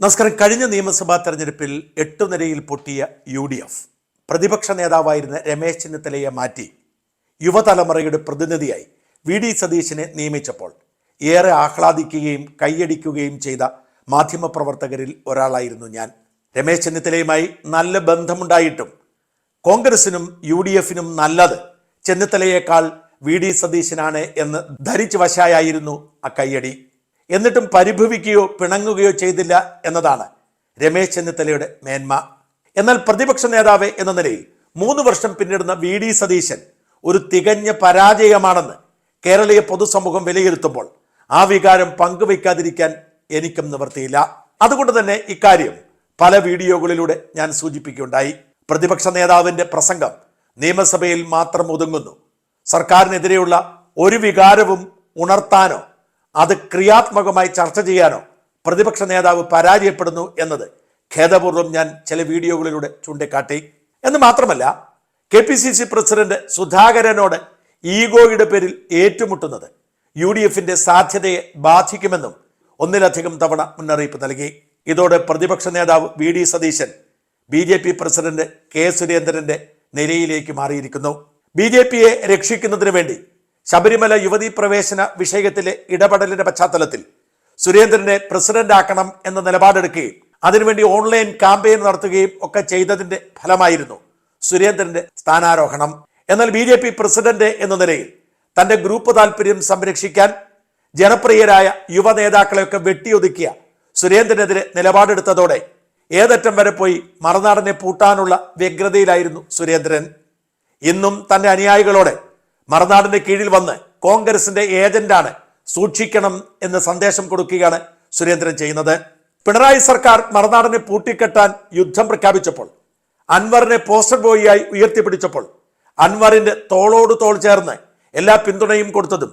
നമസ്കാരം. കഴിഞ്ഞ നിയമസഭാ തെരഞ്ഞെടുപ്പിൽ എട്ടു നിരയിൽ പൊട്ടിയ യു ഡി എഫ്. പ്രതിപക്ഷ നേതാവായിരുന്ന രമേശ് ചെന്നിത്തലയെ മാറ്റി യുവതലമുറയുടെ പ്രതിനിധിയായി വി ഡി സതീശിനെ നിയമിച്ചപ്പോൾ ഏറെ ആഹ്ലാദിക്കുകയും കൈയടിക്കുകയും ചെയ്ത മാധ്യമപ്രവർത്തകരിൽ ഒരാളായിരുന്നു ഞാൻ. രമേശ് ചെന്നിത്തലയുമായി നല്ല ബന്ധമുണ്ടായിട്ടും കോൺഗ്രസിനും യു ഡി എഫിനും നല്ലത് ചെന്നിത്തലയേക്കാൾ വി ഡി സതീശനാണ് എന്ന് ധരിച്ചു വശായായിരുന്നു ആ കയ്യടി എന്നിട്ടും പരിഭവിക്കുകയോ പിണങ്ങുകയോ ചെയ്തില്ല എന്നതാണ് രമേശ് ചെന്നിത്തലയുടെ മേന്മ. എന്നാൽ പ്രതിപക്ഷ നേതാവ് എന്ന നിലയിൽ മൂന്ന് വർഷം പിന്നിടുന്ന വി ഡി സതീശൻ ഒരു തികഞ്ഞ പരാജയമാണെന്ന് കേരളീയ പൊതുസമൂഹം വിലയിരുത്തുമ്പോൾ ആ വികാരം പങ്കുവയ്ക്കാതിരിക്കാൻ എനിക്കും നിവർത്തിയില്ല അതുകൊണ്ട് തന്നെ ഇക്കാര്യം പല വീഡിയോകളിലൂടെ ഞാൻ സൂചിപ്പിക്കുകയുണ്ടായി. പ്രതിപക്ഷ നേതാവിന്റെ പ്രസംഗം നിയമസഭയിൽ മാത്രം ഒതുങ്ങുന്നു. സർക്കാരിനെതിരെയുള്ള ഒരു വികാരവും ഉണർത്താനോ അത് ക്രിയാത്മകമായി ചർച്ച ചെയ്യാനോ പ്രതിപക്ഷ നേതാവ് പരാജയപ്പെടുന്നു എന്നത് ഖേദപൂർവം ഞാൻ ചില വീഡിയോകളിലൂടെ ചൂണ്ടിക്കാട്ടി. എന്ന് മാത്രമല്ല K P C C president സുധാകരനോട് ഈഗോയുടെ പേരിൽ ഏറ്റുമുട്ടുന്നത് യു ഡി എഫിന്റെ സാധ്യതയെ ബാധിക്കുമെന്നും ഒന്നിലധികം തവണ മുന്നറിയിപ്പ് നൽകി. ഇതോടെ പ്രതിപക്ഷ നേതാവ് V D Satheesan B J P president K സുരേന്ദ്രന്റെ നിലയിലേക്ക് മാറിയിരിക്കുന്നു. ബി ജെ പിയെ രക്ഷിക്കുന്നതിന് വേണ്ടി ശബരിമല യുവതീ പ്രവേശന വിഷയത്തിലെ ഇടപെടലിന്റെ പശ്ചാത്തലത്തിൽ സുരേന്ദ്രനെ പ്രസിഡന്റ് ആക്കണം എന്ന നിലപാടെടുക്കുകയും അതിനുവേണ്ടി ഓൺലൈൻ ക്യാമ്പയിൻ നടത്തുകയും ഒക്കെ ചെയ്തതിന്റെ ഫലമായിരുന്നു സുരേന്ദ്രന്റെ സ്ഥാനാരോഹണം. എന്നാൽ ബി ജെ പി പ്രസിഡന്റ് എന്ന നിലയിൽ തന്റെ ഗ്രൂപ്പ് താല്പര്യം സംരക്ഷിക്കാൻ ജനപ്രിയരായ യുവ നേതാക്കളെയൊക്കെ വെട്ടിയൊതുക്കിയ സുരേന്ദ്രനെതിരെ നിലപാടെടുത്തതോടെ ഏതറ്റം വരെ പോയി മറുനാടനെ പൂട്ടാനുള്ള വ്യഗ്രതയിലായിരുന്നു സുരേന്ദ്രൻ. ഇന്നും തന്റെ അനുയായികളോടെ മറുനാടിന്റെ കീഴിൽ വന്ന് കോൺഗ്രസിന്റെ ഏജന്റാണ് സൂക്ഷിക്കണം എന്ന് സന്ദേശം കൊടുക്കുകയാണ് സുരേന്ദ്രൻ ചെയ്യുന്നത്. പിണറായി സർക്കാർ മറുനാടിനെ പൂട്ടിക്കെട്ടാൻ യുദ്ധം പ്രഖ്യാപിച്ചപ്പോൾ അൻവറിനെ പോസ്റ്റർ ബോയിയായി ഉയർത്തിപ്പിടിച്ചപ്പോൾ അൻവറിന്റെ തോളോട് തോൾ ചേർന്ന് എല്ലാ പിന്തുണയും കൊടുത്തതും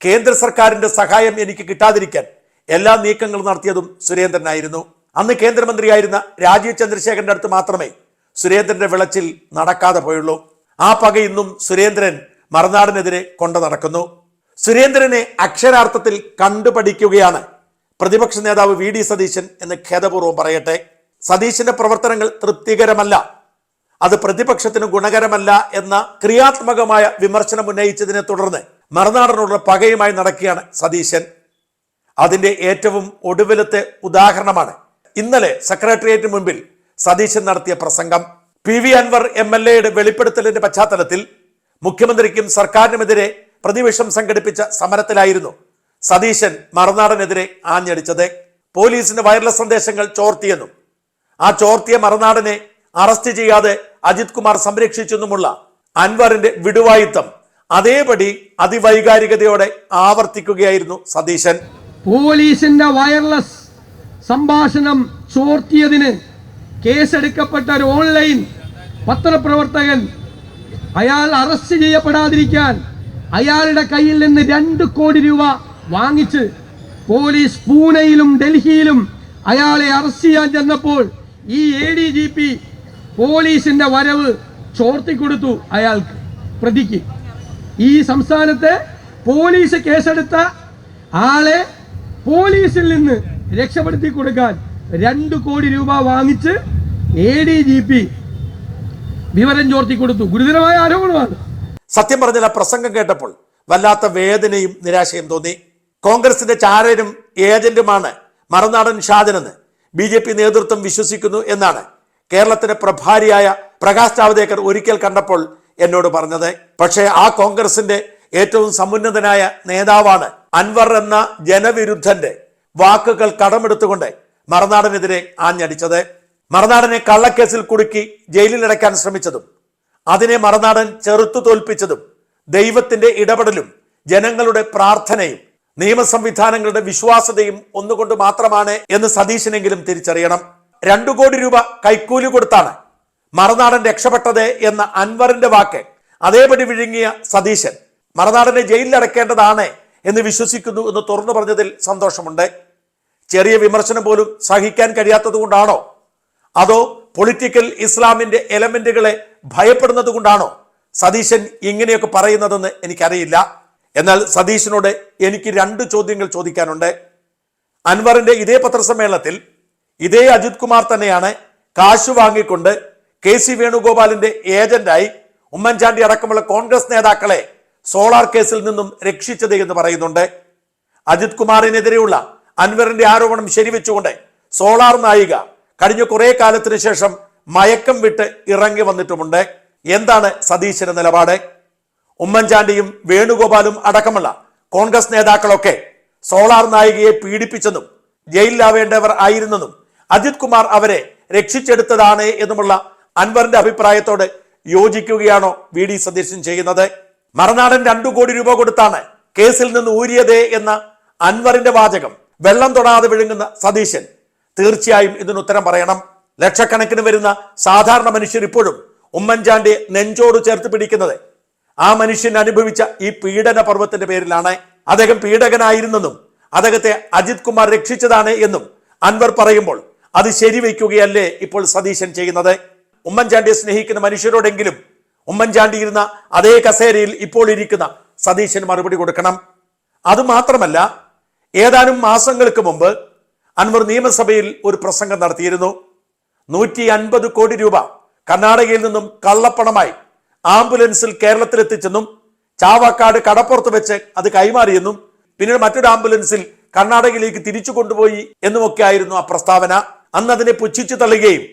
കേന്ദ്ര സർക്കാരിന്റെ സഹായം എനിക്ക് കിട്ടാതിരിക്കാൻ എല്ലാ നീക്കങ്ങളും നടത്തിയതും സുരേന്ദ്രനായിരുന്നു. അന്ന് കേന്ദ്രമന്ത്രിയായിരുന്ന രാജീവ് ചന്ദ്രശേഖരന്റെ അടുത്ത് മാത്രമേ സുരേന്ദ്രന്റെ വിളച്ചിൽ നടക്കാതെ പോയുള്ളൂ. ആ പക ഇന്നും സുരേന്ദ്രൻ മറുനാടിനെതിരെ കൊണ്ടു നടക്കുന്നു. സുരേന്ദ്രനെ അക്ഷരാർത്ഥത്തിൽ കണ്ടുപഠിക്കുകയാണ്. പ്രതിപക്ഷ നേതാവ് വി ഡി സതീശൻ എന്ന് ഖേദപൂർവം പറയട്ടെ. സതീശന്റെ പ്രവർത്തനങ്ങൾ തൃപ്തികരമല്ല. അത് പ്രതിപക്ഷത്തിന് ഗുണകരമല്ല എന്ന ക്രിയാത്മകമായ വിമർശനം ഉന്നയിച്ചതിനെ തുടർന്ന് മറുനാടനോടുള്ള പകയുമായി നടക്കുകയാണ് സതീശൻ. അതിന്റെ ഏറ്റവും ഒടുവിലത്തെ ഉദാഹരണമാണ് ഇന്നലെ സെക്രട്ടേറിയറ്റിന് മുൻപിൽ സതീശൻ നടത്തിയ പ്രസംഗം. P V Anvar M L എയുടെ വെളിപ്പെടുത്തലിന്റെ പശ്ചാത്തലത്തിൽ മുഖ്യമന്ത്രിക്കും സർക്കാരിനുമെതിരെ പ്രതിപക്ഷം സംഘടിപ്പിച്ച സമരത്തിലായിരുന്നു സതീശൻ മറുനാടനെതിരെ ആഞ്ഞടിച്ചത്. പോലീസിന്റെ വയർലെസ് സന്ദേശങ്ങൾ ചോർത്തിയെന്നും ആ ചോർത്തിയ മറുനാടനെ അറസ്റ്റ് ചെയ്യാതെ അജിത് കുമാർ സംരക്ഷിച്ചെന്നുമുള്ള അൻവറിന്റെ വിടുവായിത്തം അതേപടി അതിവൈകാരികതയോടെ ആവർത്തിക്കുകയായിരുന്നു സതീശൻ. പോലീസിന്റെ വയർലെസ് സംഭാഷണം ചോർത്തിയതിന് കേസെടുക്കപ്പെട്ട ഒരു ഓൺലൈൻ പത്രപ്രവർത്തകൻ അയാൾ അറസ്റ്റ് ചെയ്യപ്പെടാതിരിക്കാൻ അയാളുടെ കയ്യിൽ നിന്ന് രണ്ട് കോടി രൂപ വാങ്ങിച്ച് പോലീസ് പൂനെയിലും ഡൽഹിയിലും അയാളെ അറസ്റ്റ് ചെയ്യാൻ ചെന്നപ്പോൾ ഈ എ ഡി ജി പി പോലീസിന്റെ വരവ് ചോർത്തിക്കൊടുത്തു അയാൾക്ക് പ്രതിക്ക്. ഈ സംസ്ഥാനത്ത് പോലീസ് കേസെടുത്ത ആളെ പോലീസിൽ നിന്ന് രക്ഷപ്പെടുത്തി കൊടുക്കാൻ രണ്ട് കോടി രൂപ വാങ്ങിച്ച് എ ഡി ജി പി വിവരം ചോർത്തി കൊടുത്തു. ഗുരുതരമായ ആരോപണമാണ്. സത്യം പറഞ്ഞാൽ പ്രസംഗം കേട്ടപ്പോൾ വല്ലാത്ത വേദനയും നിരാശയും തോന്നി. കോൺഗ്രസിന്റെ ചാരനും ഏജന്റുമാണ് മറുനാടൻ ഷാജനെന്ന് ബി ജെ പി നേതൃത്വം വിശ്വസിക്കുന്നു എന്നാണ് കേരളത്തിന്റെ പ്രഭാരിയായ പ്രകാശ് ജാവ്ദേക്കർ ഒരിക്കൽ കണ്ടപ്പോൾ എന്നോട് പറഞ്ഞത്. പക്ഷേ ആ കോൺഗ്രസിന്റെ ഏറ്റവും സമുന്നതനായ നേതാവാണ് അൻവർ എന്ന ജനവിരുദ്ധന്റെ വാക്കുകൾ കടമെടുത്തുകൊണ്ട് മറുനാടനെതിരെ ആഞ്ഞടിച്ചത്. മറുനാടനെ കള്ളക്കേസിൽ കുടുക്കി ജയിലിൽ ജയിലിലടയ്ക്കാൻ ശ്രമിച്ചതും അതിനെ മറുനാടൻ ചെറുത്തു തോൽപ്പിച്ചതും ദൈവത്തിന്റെ ഇടപെടലും ജനങ്ങളുടെ പ്രാർത്ഥനയും നിയമസംവിധാനങ്ങളുടെ വിശ്വാസതയും ഒന്നുകൊണ്ട് മാത്രമാണ് എന്ന് സതീശനെങ്കിലും തിരിച്ചറിയണം. രണ്ടു കോടി രൂപ കൈക്കൂലി കൊടുത്താണ് മറുനാടൻ രക്ഷപ്പെട്ടത് എന്ന അൻവറിന്റെ വാക്ക് അതേപടി വിഴുങ്ങിയ സതീശൻ. മറുനാടനെ ജയിലിലടക്കേണ്ടതാണ് എന്ന് വിശ്വസിക്കുന്നു എന്ന് തുറന്നു പറഞ്ഞതിൽ സന്തോഷമുണ്ട്. ചെറിയ വിമർശനം പോലും സഹിക്കാൻ കഴിയാത്തത് കൊണ്ടാണോ അതോ പൊളിറ്റിക്കൽ ഇസ്ലാമിന്റെ എലമെന്റുകളെ ഭയപ്പെടുന്നത് കൊണ്ടാണോ? സതീശൻ ഇങ്ങനെയൊക്കെ പറയുന്നതെന്ന് എനിക്കറിയില്ല. എന്നാൽ സതീശനോട് എനിക്ക് രണ്ട് ചോദ്യങ്ങൾ ചോദിക്കാനുണ്ട്. അൻവറിന്റെ ഇതേ പത്രസമ്മേളനത്തിൽ ഇതേ അജിത് കുമാർ തന്നെയാണ് കാശ് വാങ്ങിക്കൊണ്ട് കെ സി വേണുഗോപാലിന്റെ ഏജന്റായി ഉമ്മൻചാണ്ടി അടക്കമുള്ള കോൺഗ്രസ് നേതാക്കളെ സോളാർ കേസിൽ നിന്നും രക്ഷിച്ചത് എന്ന് പറയുന്നുണ്ട്. അജിത് കുമാറിനെതിരെയുള്ള അൻവറിന്റെ ആരോപണം ശരിവെച്ചുകൊണ്ട് സോളാർ നായിക കഴിഞ്ഞ കുറേ കാലത്തിന് ശേഷം മയക്കം വിട്ട് ഇറങ്ങി വന്നിട്ടുമുണ്ട്. എന്താണ് സതീശന്റെ നിലപാട്? ഉമ്മൻചാണ്ടിയും വേണുഗോപാലും അടക്കമുള്ള കോൺഗ്രസ് നേതാക്കളൊക്കെ സോളാർ നായികയെ പീഡിപ്പിച്ചെന്നും ജയിലിലാവേണ്ടവർ ആയിരുന്നെന്നും അജിത് കുമാർ അവരെ രക്ഷിച്ചെടുത്തതാണ് എന്നുമുള്ള അൻവറിന്റെ അഭിപ്രായത്തോട് യോജിക്കുകയാണോ വി ഡി സതീശൻ ചെയ്യുന്നത്? മറനാടൻ രണ്ടു കോടി രൂപ കൊടുത്താണ് കേസിൽ നിന്ന് ഊരിയതേ എന്ന അൻവറിന്റെ വാചകം വെള്ളം തൊടാതെ വിഴുങ്ങുന്ന സതീശൻ തീർച്ചയായും ഇതിന് ഉത്തരം പറയണം. ലക്ഷക്കണക്കിന് വരുന്ന സാധാരണ മനുഷ്യർ ഇപ്പോഴും ഉമ്മൻചാണ്ടിയെ നെഞ്ചോട് ചേർത്ത് പിടിക്കുന്നത്. ആ മനുഷ്യൻ അനുഭവിച്ച ഈ പീഡന പർവത്തിന്റെ പേരിലാണ്. അദ്ദേഹം പീഡകനായിരുന്നെന്നും അദ്ദേഹത്തെ അജിത് കുമാർ രക്ഷിച്ചതാണ് എന്നും അൻവർ പറയുമ്പോൾ അത് ശരിവെക്കുകയല്ലേ ഇപ്പോൾ സതീശൻ ചെയ്യുന്നത്? ഉമ്മൻചാണ്ടിയെ സ്നേഹിക്കുന്ന മനുഷ്യരോടെങ്കിലും ഉമ്മൻചാണ്ടി ഇരുന്ന അതേ കസേരയിൽ ഇപ്പോൾ ഇരിക്കുന്ന സതീശൻ മറുപടി കൊടുക്കണം. അതുമാത്രമല്ല ഏതാനും മാസങ്ങൾക്ക് മുമ്പ് അൻവർ നിയമസഭയിൽ ഒരു പ്രസംഗം നടത്തിയിരുന്നു. നൂറ്റി അൻപത് കോടി രൂപ കർണാടകയിൽ നിന്നും കള്ളപ്പണമായി ആംബുലൻസിൽ കേരളത്തിലെത്തിച്ചെന്നും ചാവക്കാട് കടപ്പുറത്ത് വെച്ച് അത് കൈമാറിയെന്നും പിന്നീട് മറ്റൊരു ആംബുലൻസിൽ കർണാടകയിലേക്ക് തിരിച്ചു കൊണ്ടുപോയി എന്നുമൊക്കെ ആയിരുന്നു ആ പ്രസ്താവന. അന്ന് അതിനെ പുച്ഛിച്ചു തള്ളുകയും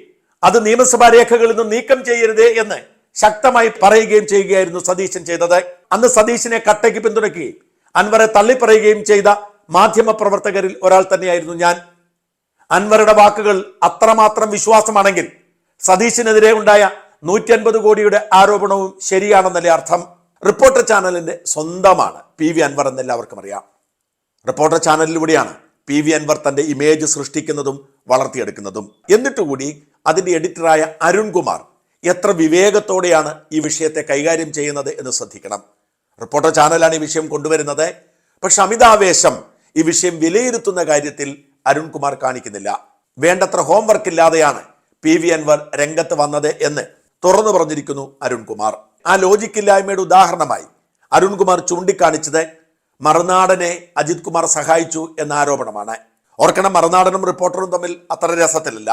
അത് നിയമസഭാ രേഖകളിൽ നിന്ന് നീക്കം ചെയ്യരുതേ എന്ന് ശക്തമായി പറയുകയും ചെയ്യുകയായിരുന്നു സതീശൻ ചെയ്തത്. അന്ന് സതീശിനെ കട്ടയ്ക്ക് പിന്തുണയ്ക്കുകയും അൻവറെ തള്ളിപ്പറയുകയും ചെയ്ത മാധ്യമ പ്രവർത്തകരിൽ ഒരാൾ തന്നെയായിരുന്നു ഞാൻ. അൻവറുടെ വാക്കുകൾ അത്രമാത്രം വിശ്വാസമാണെങ്കിൽ സതീശിനെതിരെ ഉണ്ടായ നൂറ്റി അൻപത് കോടിയുടെ ആരോപണവും ശരിയാണെന്നല്ലേ അർത്ഥം? റിപ്പോർട്ടർ ചാനലിന്റെ സ്വന്തമാണ് പി വി അൻവർ എന്ന് എല്ലാവർക്കും അറിയാം. റിപ്പോർട്ടർ ചാനലിലൂടെയാണ് പി വി അൻവർ തന്റെ ഇമേജ് സൃഷ്ടിക്കുന്നതും വളർത്തിയെടുക്കുന്നതും. എന്നിട്ടുകൂടി അതിന്റെ എഡിറ്ററായ അരുൺകുമാർ എത്ര വിവേകത്തോടെയാണ് ഈ വിഷയത്തെ കൈകാര്യം ചെയ്യുന്നത് എന്ന് ശ്രദ്ധിക്കണം. റിപ്പോർട്ടർ ചാനലാണ് ഈ വിഷയം കൊണ്ടുവരുന്നത്. പക്ഷെ അമിതാവേശം ഈ വിഷയം വിലയിരുത്തുന്ന കാര്യത്തിൽ അരുൺകുമാർ കാണിക്കുന്നില്ല. വേണ്ടത്ര ഹോംവർക്ക് ഇല്ലാതെയാണ് പി വി അൻവർ രംഗത്ത് വന്നത് എന്ന് തുറന്നു പറഞ്ഞിരിക്കുന്നു അരുൺകുമാർ. ആ ലോജിക്കില്ലായ്മയുടെ ഉദാഹരണമായി അരുൺകുമാർ ചൂണ്ടിക്കാണിച്ചത് മറുനാടനെ അജിത് കുമാർ സഹായിച്ചു എന്ന ആരോപണമാണ്. ഓർക്കണം മറുനാടനും റിപ്പോർട്ടറും തമ്മിൽ അത്ര രസത്തിലല്ല.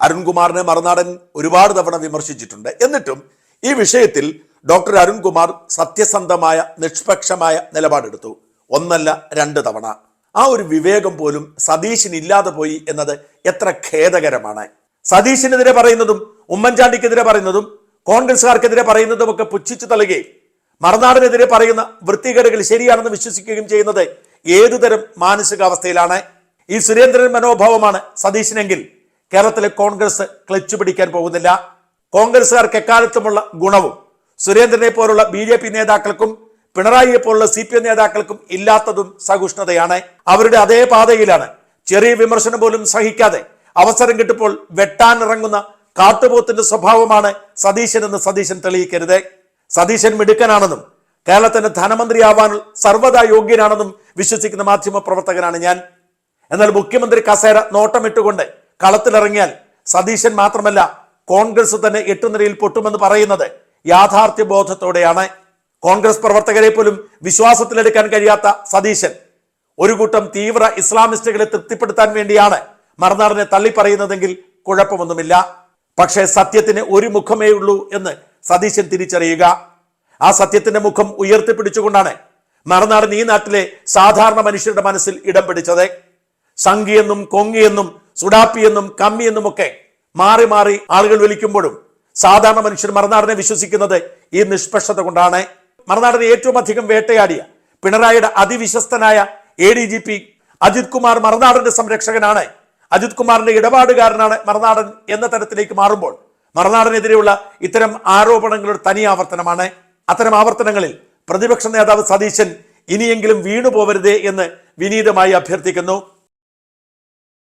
അരുൺകുമാറിനെ മറുനാടൻ ഒരുപാട് തവണ വിമർശിച്ചിട്ടുണ്ട്. എന്നിട്ടും ഈ വിഷയത്തിൽ ഡോക്ടർ അരുൺകുമാർ സത്യസന്ധമായ നിഷ്പക്ഷമായ നിലപാടെടുത്തു. ഒന്നല്ല രണ്ട് തവണ. ആ ഒരു വിവേകം പോലും സതീശിന് ഇല്ലാതെ പോയി എന്നത് എത്ര ഖേദകരമാണ്. സതീശിനെതിരെ പറയുന്നതും ഉമ്മൻചാണ്ടിക്കെതിരെ പറയുന്നതും കോൺഗ്രസ്സുകാർക്കെതിരെ പറയുന്നതും ഒക്കെ പുച്ഛിച്ചു തള്ളുകയും മറുനാടിനെതിരെ പറയുന്ന വൃത്തികേടുകൾ ശരിയാണെന്ന് വിശ്വസിക്കുകയും ചെയ്യുന്നത് ഏതുതരം മാനസികാവസ്ഥയിലാണ്? ഈ സുരേന്ദ്രൻ മനോഭാവമാണ് സതീശിനെങ്കിൽ കേരളത്തിലെ കോൺഗ്രസ് ക്ലച്ച് പിടിക്കാൻ പോകുന്നില്ല. കോൺഗ്രസ്സുകാർക്ക് എക്കാലത്തുമുള്ള ഗുണവും സുരേന്ദ്രനെ പോലുള്ള ബി നേതാക്കൾക്കും പിണറായിയെ പോലുള്ള സി പി എം നേതാക്കൾക്കും ഇല്ലാത്തതും സഹിഷ്ണുതയാണ്. അവരുടെ അതേ പാതയിലാണ്. ചെറിയ വിമർശനം പോലും സഹിക്കാതെ അവസരം കിട്ടുമ്പോൾ വെട്ടാനിറങ്ങുന്ന കാട്ടുപോത്തിന്റെ സ്വഭാവമാണ് സതീശൻ എന്ന് സതീശൻ തെളിയിക്കരുത്. സതീശൻ മിടുക്കനാണെന്നും കേരളത്തിന്റെ ധനമന്ത്രിയാവാൻ സർവതാ യോഗ്യനാണെന്നും വിശ്വസിക്കുന്ന മാധ്യമ പ്രവർത്തകനാണ് ഞാൻ. എന്നാൽ മുഖ്യമന്ത്രി കസേര നോട്ടമിട്ടുകൊണ്ട് കളത്തിലിറങ്ങിയാൽ സതീശൻ മാത്രമല്ല കോൺഗ്രസ് തന്നെ എട്ടുനിരയിൽ പൊട്ടുമെന്ന് പറയുന്നത് യാഥാർത്ഥ്യ ബോധത്തോടെയാണ് കോൺഗ്രസ് പ്രവർത്തകരെ പോലും വിശ്വാസത്തിലെടുക്കാൻ കഴിയാത്ത സതീശൻ. ഒരു കൂട്ടം തീവ്ര ഇസ്ലാമിസ്റ്റുകളെ തൃപ്തിപ്പെടുത്താൻ വേണ്ടിയാണ് മറുനാടിനെ തള്ളിപ്പറയുന്നതെങ്കിൽ കുഴപ്പമൊന്നുമില്ല. പക്ഷേ സത്യത്തിന് ഒരു മുഖമേ ഉള്ളൂ എന്ന് സതീശൻ തിരിച്ചറിയുക. ആ സത്യത്തിന്റെ മുഖം ഉയർത്തിപ്പിടിച്ചുകൊണ്ടാണ് മറുനാടൻ ഈ നാട്ടിലെ സാധാരണ മനുഷ്യരുടെ മനസ്സിൽ ഇടം പിടിച്ചത്. സംഘിയെന്നും കൊങ്ങിയെന്നും സുഡാപ്പിയെന്നും കമ്മിയെന്നും ഒക്കെ മാറി മാറി ആളുകൾ വിളിക്കുമ്പോഴും സാധാരണ മനുഷ്യർ മറുനാടിനെ വിശ്വസിക്കുന്നത് ഈ നിഷ്പക്ഷത കൊണ്ടാണ്. മറുനാടിനെ ഏറ്റവും അധികം വേട്ടയാടിയ പിണറായിയുടെ അതിവിശ്വസ്തനായ A D G P Ajith Kumar മറുനാടന്റെ സംരക്ഷകനാണ്. അജിത് കുമാറിന്റെ ഇടപാടുകാരനാണ് മറുനാടൻ എന്ന തരത്തിലേക്ക് മാറുമ്പോൾ മറുനാടനെതിരെയുള്ള ഇത്തരം ആരോപണങ്ങളുടെ തനി ആവർത്തനമാണ്. അത്തരം ആവർത്തനങ്ങളിൽ പ്രതിപക്ഷ നേതാവ് സതീശൻ ഇനിയെങ്കിലും വീണു പോവരുതേ എന്ന് വിനീതമായി അഭ്യർത്ഥിക്കുന്നു.